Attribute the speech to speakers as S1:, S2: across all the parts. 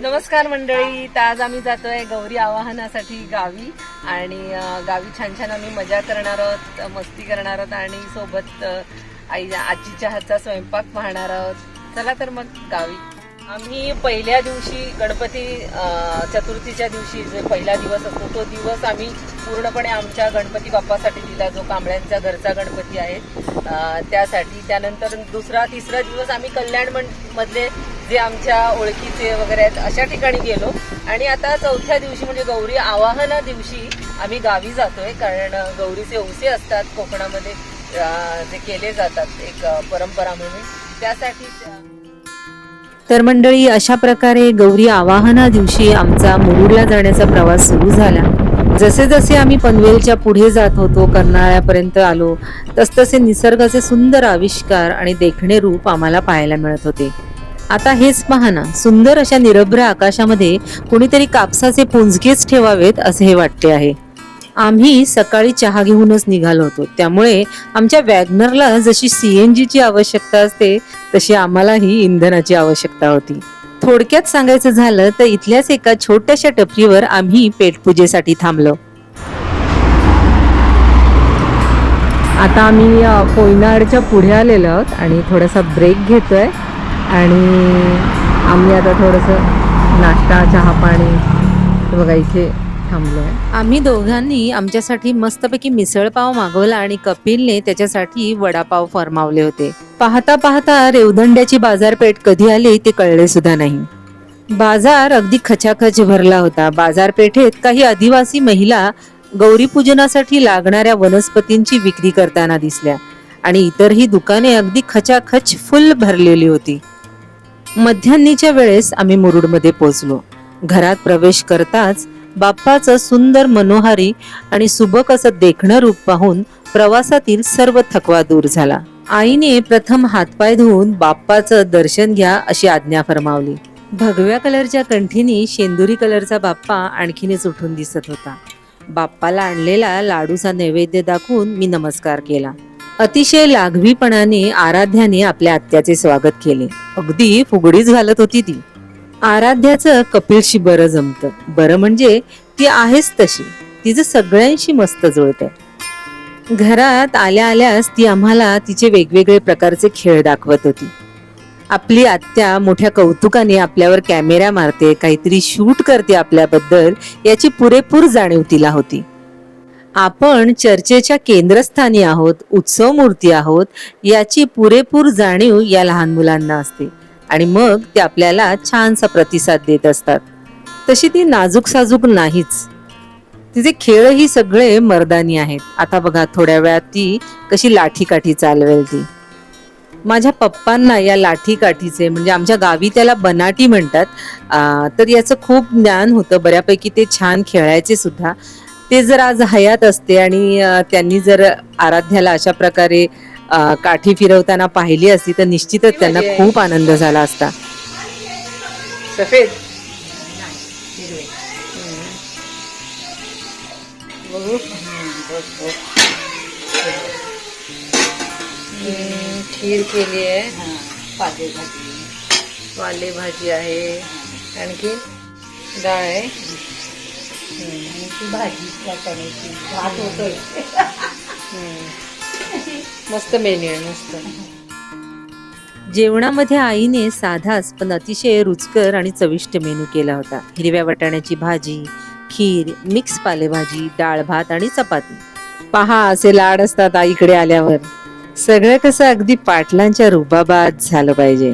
S1: नमस्कार मंडळी. तर आज आम्ही जातोय गौरी आवाहनासाठी गावी. आणि गावी छान छान आम्ही मजा करणार आहोत मस्ती करणार आहोत आणि सोबत आई आजीच्या हातचा स्वयंपाक पाहणार आहोत. चला तर मग गावी. आम्ही पहिल्या दिवशी गणपती चतुर्थीच्या दिवशी जे पहिला दिवस असतो तो दिवस आम्ही पूर्णपणे आमच्या गणपती बाप्पासाठी दिला जो कांबळ्यांचा घरचा गणपती आहे. त्यासाठी. त्यानंतर दुसरा तिसरा दिवस आम्ही कल्याण मं- मधले जे आमच्या ओळखीचे वगैरे आहेत अशा ठिकाणी गेलो. आणि आता चौथ्या दिवशी म्हणजे गौरी आवाहना दिवशी आम्ही गावी जातोय कारण गौरीचे ओसे असतात कोकणामध्ये जे केले जातात एक परंपरा म्हणून. त्यासाठी त्या-
S2: तर मंडळी अशा प्रकारे गौरी आवाहना दिवशी आमचा मुरुडला जाण्याचा प्रवास सुरू झाला. जसे जसे आम्ही पनवेलच्या पुढे जात होतो कर्नाळ्यापर्यंत आलो तसतसे निसर्गाचे सुंदर आविष्कार आणि देखणे रूप आम्हाला पाहायला मिळत होते. आता हेच पहा ना सुंदर अशा निरभ्र आकाशामध्ये कुणीतरी कापसाचे पुंजकेच ठेवावेत असे हे वाटते आहे. आम्ही सकाळी चहा घेऊनच निघालो होतो. त्यामुळे आमच्या वॅगनरला जशी सी एन जीची आवश्यकता असते तशी आम्हालाही इंधनाची आवश्यकता होती. थोडक्यात सांगायचं झालं तर इथल्याच एका छोट्याशा टपरीवर आम्ही पेटपूजेसाठी थांबलो. आता आम्ही कोयनाडच्या पुढे आलेलो आहोत आणि थोडासा ब्रेक घेतोय. आणि आम्ही आता थोडंसं नाश्ता चहा पाणी बघा इथे थांबलोय. आम्ही दोघांनी आमच्यासाठी मस्तपैकी मिसळपाव मागवला आणि कपिलने त्याच्यासाठी वडापाव फरमावले होते. पाहता पाहता रेवदंड्याची बाजारपेठ कधी आली ते कळले सुद्धा नाही. बाजार अगदी खचाखच भरला होता. बाजारपेठेत काही आदिवासी महिला गौरीपूजनासाठी लागणाऱ्या वनस्पतींची विक्री करताना दिसल्या आणि इतरही दुकाने अगदी खचाखच फुल भरलेली होती. मध्यान्नीच्या वेळेस आम्ही मुरुडमध्ये पोचलो घरात प्रवेश करताच बाप्पाचं सुंदर मनोहारी आणि सुबक असं देखणं रूप पाहून प्रवासातील सर्व थकवा दूर झाला. आईने प्रथम हातपाय धुवून बाप्पाचं दर्शन घ्या अशी आज्ञा फरमावली. भगव्या कलरच्या कंठीनी शेंदुरी कलरचा बाप्पा आणखीनच उठून दिसत होता. बाप्पाला आणलेला लाडूचा नैवेद्य दाखवून मी नमस्कार केला. अतिशय लाघवीपणाने आराध्याने आपल्या आत्याचे स्वागत केले. अगदी फुगडीच घालत होती ती. आराध्याचं कपिलशी बरं जमतं. बरं म्हणजे ती आहेच तशी. तिचं सगळ्यांशी मस्त जुळतं घरात आल्या आल्यास ती आम्हाला तिचे वेगवेगळे प्रकारचे खेळ दाखवत होती. आपली आत्या मोठ्या कौतुकाने आपल्यावर कॅमेरा मारते काहीतरी शूट करते आपल्याबद्दल याची पुरेपूर जाणीव तिला होती. आपण चर्चेच्या केंद्रस्थानी आहोत उत्सव मूर्ती आहोत याची पुरेपूर जाणीव या लहान मुलांना असते. आणि मग ते आपल्याला छानसा प्रतिसाद देत असतात. तशी ती नाजूक साजूक नाहीच. तिचे खेळही सगळे मर्दानी आहेत. आता बघा थोड्या वेळात ती कशी लाठी काठी चालवेल ती. माझ्या पप्पांना या लाठी काठीचे म्हणजे आमच्या गावी त्याला बनाटी म्हणतात तर याचं खूप ज्ञान होतं. बऱ्यापैकी ते छान खेळायचे सुद्धा. ते जर आज हयात असते आणि त्यांनी जर आराध्याला अशा प्रकारे काठी फिरवताना पाहिली असती तर निश्चितच त्यांना खूप आनंद झाला असता.
S1: सफेद? खीर केली आहे. पालेभाजी आहे. आणखी डाळ आहे. हम्म. मस्त मेन्यू आहे मस्त.
S2: जेवणामध्ये आईने साधाच पण अतिशय रुचकर आणि चविष्ट मेनू केला होता. हिरव्या वाटाण्याची भाजी खीर मिक्स पालेभाजी डाळ भात आणि चपाती. पहा असे लाड असतात आईकडे आल्यावर. सगळं कसं अगदी पाटलांच्या रुबाबात झालं पाहिजे.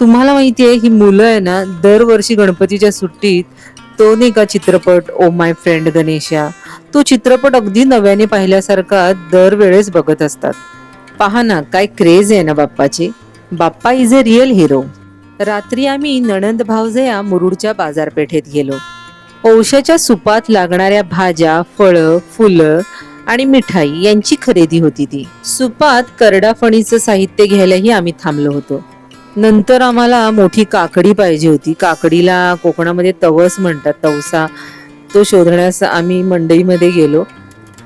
S2: तुम्हाला माहितीये ही मुलं आहे ना दरवर्षी गणपतीच्या सुट्टीत तो नाही का चित्रपट ओ माय फ्रेंड गणेशा तो चित्रपट अगदी नव्याने पाहिल्यासारखा दरवेळेस बघत असतात. पहा ना काय क्रेज आहे ना बाप्पाची. Bappa is a real hero रात्री आम्ही नणंद भावजया मुरुडच्या बाजारपेठेत गेलो. औषाच्या सुपात लागणाऱ्या भाज्या फळं फुलं आणि मिठाई यांची खरेदी होती ती. सुपात करडाफणीचं साहित्य घ्यायलाही आम्ही थांबलो होतो. नंतर आम्हाला मोठी काकडी पाहिजे होती. काकडीला कोकणामध्ये तवस म्हणतात तवसा. तो शोधण्यास आम्ही मंडईमध्ये गेलो.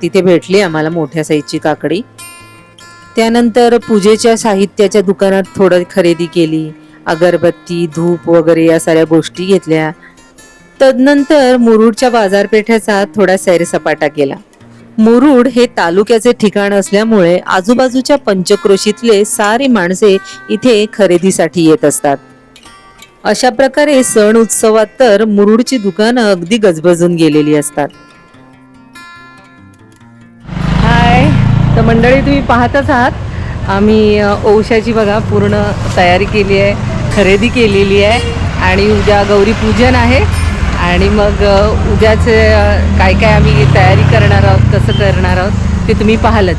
S2: तिथे भेटली आम्हाला मोठ्या साईजची काकडी. त्यानंतर पूजेच्या साहित्याच्या दुकानात थोडं खरेदी केली. अगरबत्ती धूप वगैरे या साऱ्या गोष्टी घेतल्या. तदनंतर मुरुडच्या बाजारपेठेचा थोडा सैरसपाटा केला. मुरुड हे तालुक्याचे ठिकाण असल्यामुळे आजूबाजूच्या पंचक्रोशीतले सारी माणसे इथे खरेदीसाठी येत असतात. अशा प्रकारे सण उत्सवात तर मुरुडची दुकानं अगदी गजबजून गेलेली असतात. तर मंडळी तुम्ही पाहतच आहात. आम्ही औषाची बघा पूर्ण तयारी केली आहे खरेदी केलेली आहे आणि उद्या गौरी पूजन आहे. आणि मग उद्याचे काय काय आम्ही तयारी करणार आहोत कसं करणार आहोत ते तुम्ही पाहालच.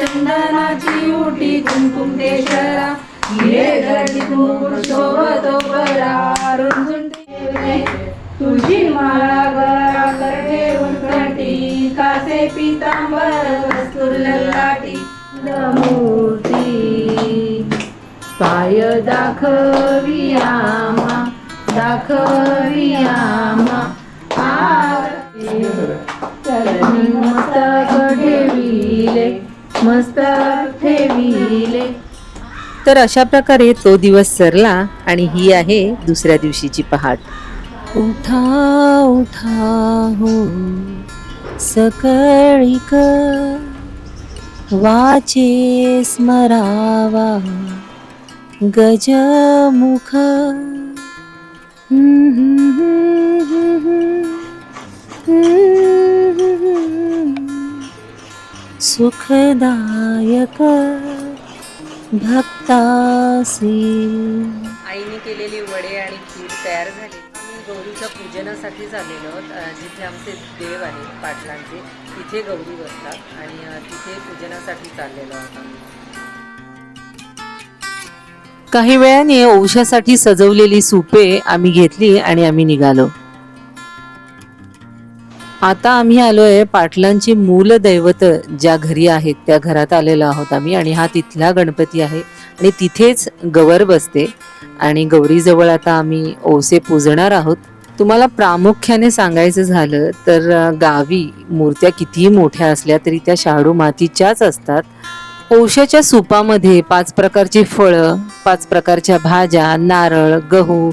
S2: चंदनाची उटी कुमकुम केशरा
S3: ठेविले.
S2: तर अशा प्रकारे तो दिवस सरला आणि ही आहे दुसऱ्या दिवशीची पहाट. उठा उठा हो. सकळी वाचे स्मरावा. गजमुख. सुखदायक भक्तासी. आईने केलेली वडे आणि खीर तयार झाली. आम्ही गौरीच्या पूजनासाठी झालेलो जिथे आमचे देव आहेत पाटलांचे तिथे गौरी बसतात आणि तिथे पूजनासाठी चाललेलो आहोत. काही वेळाने औषधासाठी सजवलेली सुपे आम्ही घेतली आणि आम्ही निघालो. आता आम्ही आलोय पाटलांची मूल दैवत ज्या घरी आहेत त्या घरात आलेलो आहोत आम्ही आणि हा तिथला गणपती आहे आणि तिथेच गवर बसते आणि गौरीजवळ आता आम्ही ओसे पूजणार आहोत. तुम्हाला प्रामुख्याने सांगायचं झालं तर गावी मूर्त्या कितीही मोठ्या असल्या तरी त्या शाडू मातीच्याच असतात. औशाच्या सुपामध्ये पाच प्रकारची फळं पाच प्रकारच्या भाज्या नारळ गहू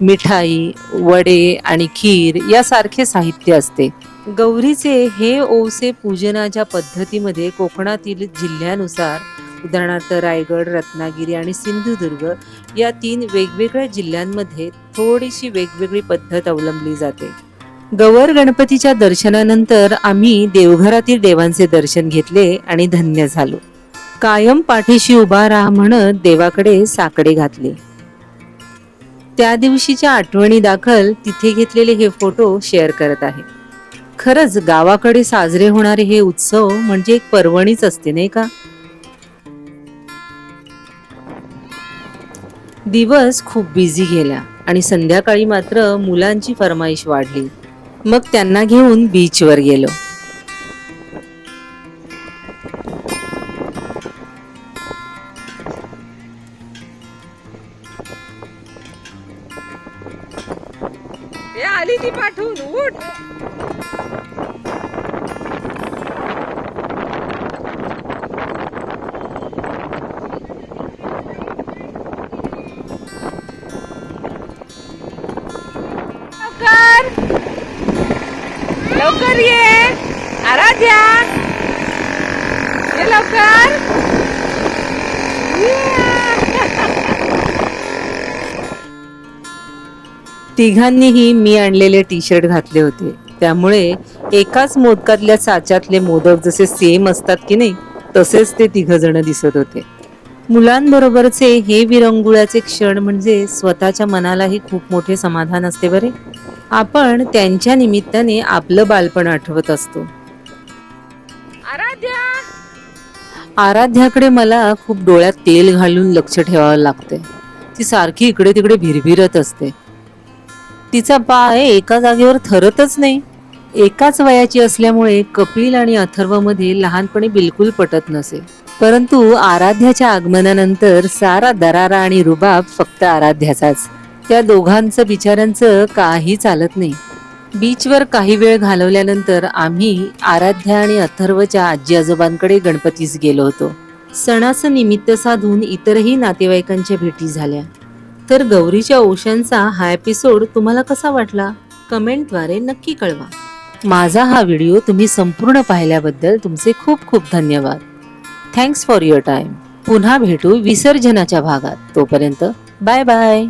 S2: मिठाई वडे आणि खीर यासारखे साहित्य असते. गौरीचे हे ओसे पूजनाच्या पद्धतीमध्ये कोकणातील जिल्ह्यानुसार उदाहरणार्थ रायगड रत्नागिरी आणि सिंधुदुर्ग या तीन वेगवेगळ्या जिल्ह्यांमध्ये थोडीशी वेगवेगळी पद्धत अवलंबली जाते. गवर गणपतीच्या दर्शनानंतर आम्ही देवघरातील देवांचे दर्शन घेतले आणि धन्य झालो. कायम पाठीशी उभा राहा म्हणत देवाकडे साकडे घातले. त्या दिवशीच्या आठवणी दाखल तिथे घेतलेले हे फोटो शेअर करत आहे. खरंच गावाकडे साजरे होणारे हे उत्सव म्हणजे एक पर्वणीच असते नाही का? दिवस खूप बिझी गेला आणि संध्याकाळी मात्र मुलांची फरमाईश वाढली. मग त्यांना घेऊन बीचवर गेलो.
S1: आली ती पाठवून उठ. आराध्या ये लवकर!
S2: तिघांनीही मी आणलेले टी शर्ट घातले होते. त्यामुळे एकाच मोदकातल्या साच्यातले मोदक जसे सेम असतात की नाही तसेच ते तिघ जण दिसत होते. मुलांबरोबरचे हे विरंगुळ्याचे क्षण म्हणजे स्वतःच्या मनालाही खूप मोठे समाधान असते बरे. आपण त्यांच्या निमित्ताने आपलं बालपण आठवत असतो. आराध्याकडे मला खूप डोळ्यात तेल घालून लक्ष ठेवावं लागते ती सारखी इकडे तिकडे भिरभिरत असते. तिचा पाय एका जागेवर थरतच नाही. एकाच वयाची असल्यामुळे कपिल आणि अथर्वमध्ये लहानपणी बिलकुल पटत नसे. परंतु आराध्याच्या आगमनानंतर सारा दरारा आणि रुबाब फक्त आराध्याचाच. त्या दोघांचं बिचाऱ्यांचं काही चालत नाही. बीचवर काही वेळ घालवल्यानंतर आम्ही आराध्या आणि अथर्वच्या आजी आजोबांकडे गणपतीस गेलो होतो. सणाचं निमित्त साधून इतरही नातेवाईकांच्या भेटी झाल्या. तर गौरीच्या ओशांचा हा एपिसोड तुम्हाला कसा वाटला? कमेंटद्वारे नक्की कळवा. माझा हा व्हिडिओ तुम्ही संपूर्ण पाहिल्याबद्दल तुमचे खूप खूप धन्यवाद. थँक्स फॉर युअर टाइम पुन्हा भेटू विसर्जनाच्या भागात. तोपर्यंत बाय बाय